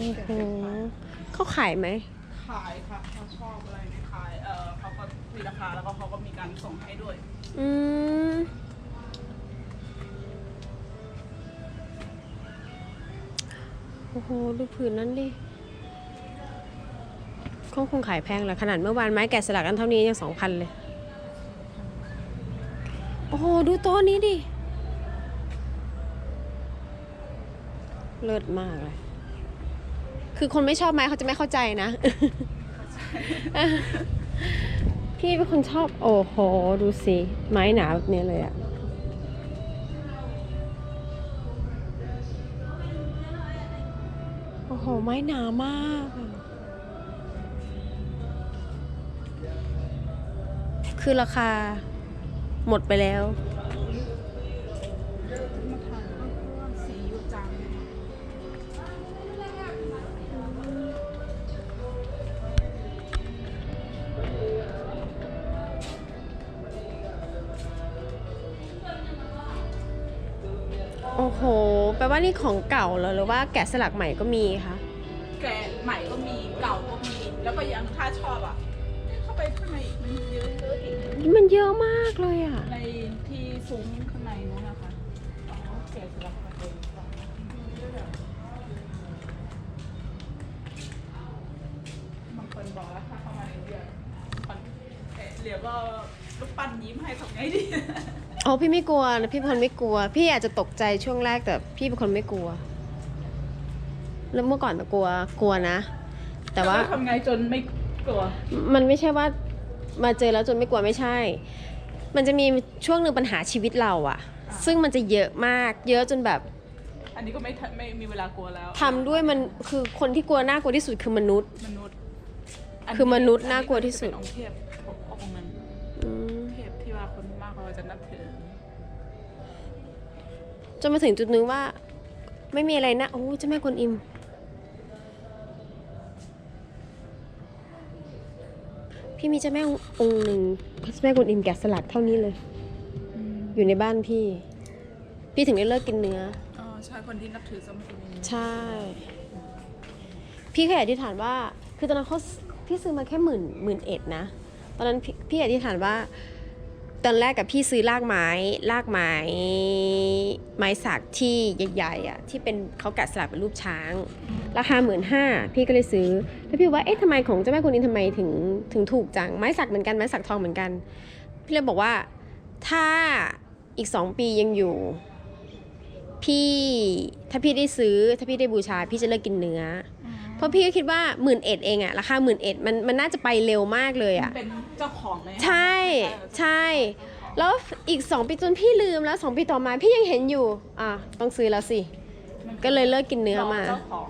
อ้โหเขาขายไหม ขายค่ะเขาชอบอะไรเนี่ยขายเออเขาก็มีราคาแล้วก็เขาก็มีการส่งให้ด้วย อืมโอ้โหดูผืนนั้นดิคงคงขายแพงแหละขนาดเมื่อวานไม้แกะสลักอันเท่านี้ยังสองพันเลย โอ้โห ดูโต๊ะนี้ดิ เลิศมากเลย คือคนไม่ชอบไม้เขาจะไม่เข้าใจนะ พี่เป็นคนชอบ โอ้โห ดูสิ ไม้หนาแบบนี้เลยอะโอ้โห ไม้หนามากคือราคาหมดไปแล้ว โอ้โห แปลว่านี่ของเก่าเหรอหรือว่าแกะสลักใหม่ก็มีคะ แกะใหม่ก็มีเก่าก็มี แล้วก็ยังถ้าชอบอะ เข้าไปข้างในอีกมันเยอะเยอะอีกมันเยอะมากเลยอะในที่ซุ้มข้างในนู้นนะคะอ๋อแกะสลักมาเอ๋อพี่ไม่กลัวนะพี่เป็นคนไม่กลัว พี่อาจจะตกใจช่วงแรกแต่พี่เป็นคนไม่กลัว แล้วเมื่อก่อนแต่กลัวกลัวนะ แต่ว่าทำไงจนไม่กลัว มันไม่ใช่ว่ามาเจอแล้วจนไม่กลัวไม่ใช่ มันจะมีช่วงหนึ่งปัญหาชีวิตเราอะอ่าซึ่งมันจะเยอะมาก เยอะจนแบบ อันนี้ก็ไม่ทันไม่มีเวลากลัวแล้วทำด้วยมันคือคนที่กลัวน่ากลัวที่สุดคือมนุษย์ มนุษย์ คือมนุษย์น่ากลัวที่สุดอันนี้ก็จะเป็นองค์เทพองค์นั้นอืมเทพที่ว่าคนมากเขาจะนับถือ จนมาถึงจุดนึงว่า ไม่มีอะไรนะโอ้เจ้าแม่กวนอิม พี่มีเจ้าแม่องค์หนึ่งเจ้าแม่กวนอิมแกะสลักเท่านี้เลย อยู่ในบ้านพี่ พี่ถึงได้เลิกกินเนื้ออ๋อใช่คนที่นับถือสมคุณใช่ พี่แค่อธิษฐานว่า คือตอนนั้นเขาพี่ซื้อมาแค่หมื่นหมื่นเอ็ดนะ ตอนนั้นพี่พี่อธิษฐานว่า ตอนแรกกับพี่ซื้อรากไม้รากไม้ไม้สักที่ใหญ่ๆอะที่เป็นเขาแกะสลักเป็นรูปช้าง ราคาหมื่นห้าพี่ก็เลยซื้อ แล้วพี่ว่าเอ๊ะทำไมของเจ้าแม่กวนอิมทำไมถึงถึงถูกจังไม้สักเหมือนกันไม้สักทองเหมือนกัน พี่เลยบอกว่าถ้าอีกสองปียังอยู่ พี่ถ้าพี่ได้ซื้อถ้าพี่ได้บูชาพี่จะเลิกกินเนื้อ เพราะพี่ก็คิดว่าหมื่นเอ็ดเองอะราคาหมื่นเอ็ดมันมันน่าจะไปเร็วมากเลยอะเป็นเจ้าของเลยใช่ใช่ แล้วอีกสองปีจนพี่ลืมแล้วสองปีต่อมาพี่ยังเห็นอยู่ อะต้องซื้อแล้วสิ ก็เลยเลิกกินเนื้อมาเจ้าของ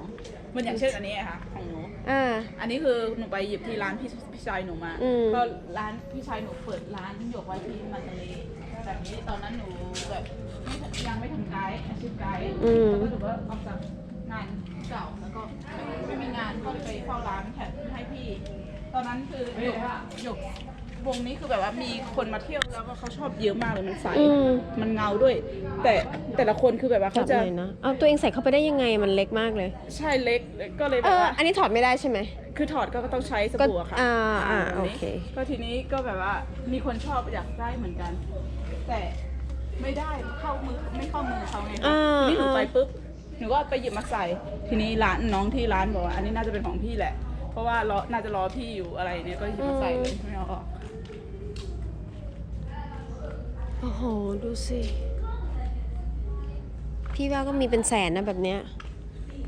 เหมันอย่างเช่นอันนี้อะค่ะของหนูอ่าอันนี้คือหนูไปหยิบที่ร้านพี่พี่ชายหนูมาอืมก็ร้านพี่ชายหนูเปิดร้านหยกไว้ที่มันทะเลแบบนี้ตอนนั้นหนูแบบไม่ยังไม่ทำไกด์อาชีพไกด์อืมแล้วก็หนูก็ออกจาก งานเก่าแล้วก็ไม่มีงานก็เลยไปเฝ้าร้านแทนให้พี่ ตอนนั้นคือหยกหยกวงนี้คือแบบว่ามีคนมาเที่ยวแล้วก็เขาชอบเยอะมากเลยมันใสอืม มันเงาด้วย แต่แต่ละคนคือแบบว่าจัเขาบจะเลยนะ เอาตัวเองใส่เข้าไปได้ยังไงมันเล็กมากเลย ใช่เล็กก็เลยแบเอบอ ว่าอันนี้ถอดไม่ได้ใช่ไหม คือถอดก็ต้องใช้สก็บู่อะค่ะอ่าอ่านนี้โอเค ก็ทีนี้ก็แบบว่ามีคนชอบอยากได้เหมือนกัน แต่ไม่ได้เข้ามือไม่เข้ามือเขาไงคะอ่าทีนี้หนูอ่าไปปุ๊บ หนูก็ไปหยิบมาใส่ ทีนี้ร้านน้องที่ร้านบอกว่า อันนี้น่าจะเป็นของพี่แหละ เพราะว่ารอน่าจะรอพี่อยู่อะไรเนี่ยก็หยิบมาใส่เลยไม่เอาออกโอ้โห ดูสิ พี่ว่าก็มีเป็นแสนนะแบบเนี้ย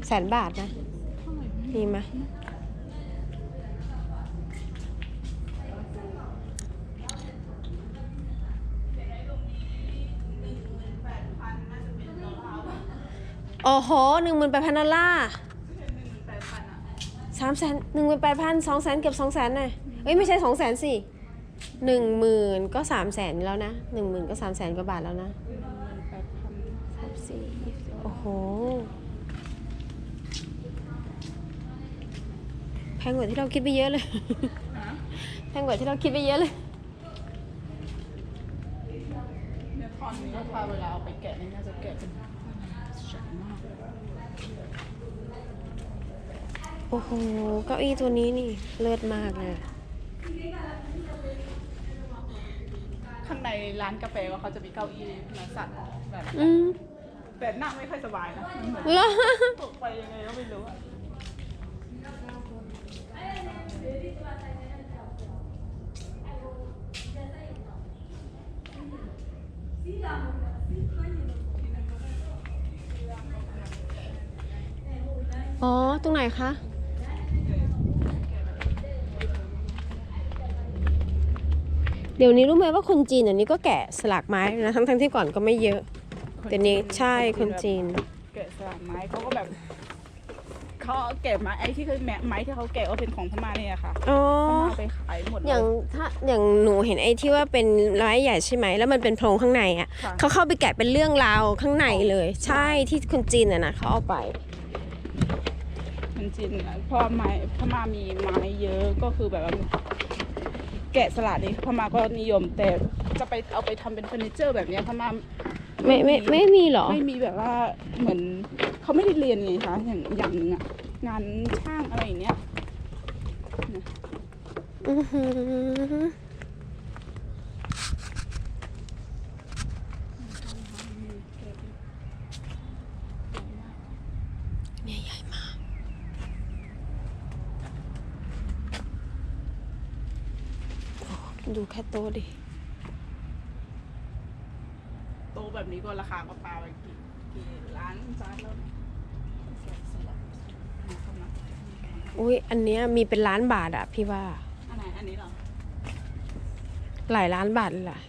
แสนบาทนะ มีไหม โอ้โหหนึ่งหมื่นแปดพันดอลลาร์สามแสนหนึ่งหมื่นแปดพันสองแสนเกือบสองแสนน่ะเอ้ยไม่ใช่สองแสนสิหนึ่งหมื่นก็สามแสนแล้วนะหนึ่งหมื่นก็สามแสนกว่าบาทแล้วนะสามสี่โอ้โห แพงกว่าที่เราคิดไปเยอะเลย แพงกว่าที่เราคิดไปเยอะเลยเนี่ยท่อนนี้ก็ถ้าเวลาเอาไปแกะนี่น่าจะแกะเป็นแสนมาก โอ้โห เก้าอี้ตัวนี้นี่ เลิศมากเลย ข้างในร้านกาแฟก็เขาจะมีเก้าอี้เนื้อสัตว์แบบอืมแต่นั่งไม่ค่อยสบายนะมันเหมือนแล้ว ตกไปยังไงก็ไม่รู้อะอ๋อ ตรงไหนคะ ดี๋ยวนี้รู้ไหมว่าคนจีนเดี๋ยวนี้ก็แกะสลักไม้นะทั้งๆที่ก่อนก็ไม่เยอะแต่นี้ใช่คนจีนแกะสลักไม้เขาก็แบบเขาแกะไม้ไอ้ที่เขาแม้ไม้ที่เขาแกะก็เป็นของพม่าเนี่ยค่ะอ๋อ พม่าไปขายหมดเล อย่างถ้าอย่างหนูเห็นไอ้ที่ว่าเป็นไม้ใหญ่ใช่ไหมแล้วมันเป็นโพรงข้างในอะค่ะ เขาเข้าไปแกะเป็นเรื่องราวข้างในเลย ใช่ที่คนจีนอะนะเขาเอาไป คนจีนอะเพราะไม้พม่ามีไม้เยอะก็คือแบบว่า แกะสลักนี่พม่าก็นิยม แต่จะไปเอาไปทำเป็นเฟอร์นิเจอร์แบบเนี้ยพม่าไม่ไม่ไม่มีเหรอ ไม่มีแบบว่าเหมือนเขาไม่ได้เรียนไงคะอย่างอย่างหนึ่งอะงานช่างอะไรอย่างเงี้ย อือหือเนี่ยใหญ่มาก โอ้ ดูแค่โต๊ะดิ โตะแบบนี้ก็ราคาก็ปาไปกี่กี่ล้านจานแล้วสลับเข้ามาอุ้ยอันเนี้ยมีเป็นล้านบาทอะพี่ว่า อันไหนอันนี้เหรอ หลายล้านบาทเลยแหละ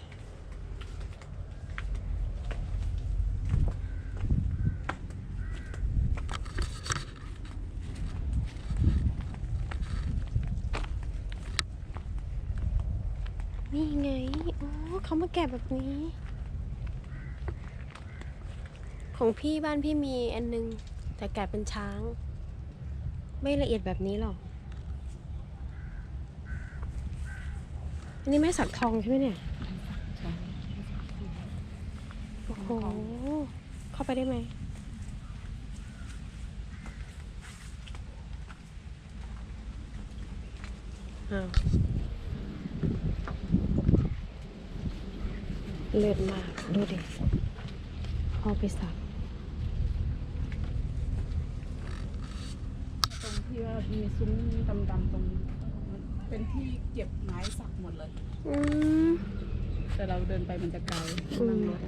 นี่ไง อ๋อ เขามาแกะแบบนี้ ของพี่บ้านพี่มีอันนึง แต่แกะเป็นช้าง ไม่ละเอียดแบบนี้หรอก อันนี้แม่สักทองใช่ไหมเนี่ยโอ้โห เข้าไปได้ไหมอ้าว เลือดมากดูดิเอาไปสักตรงที่ว่ามีซุ้มดำๆตรงเป็นที่เก็บไม้สักหมดเลย อืมแต่เราเดินไปมันจะไกลอืมนั่งรถ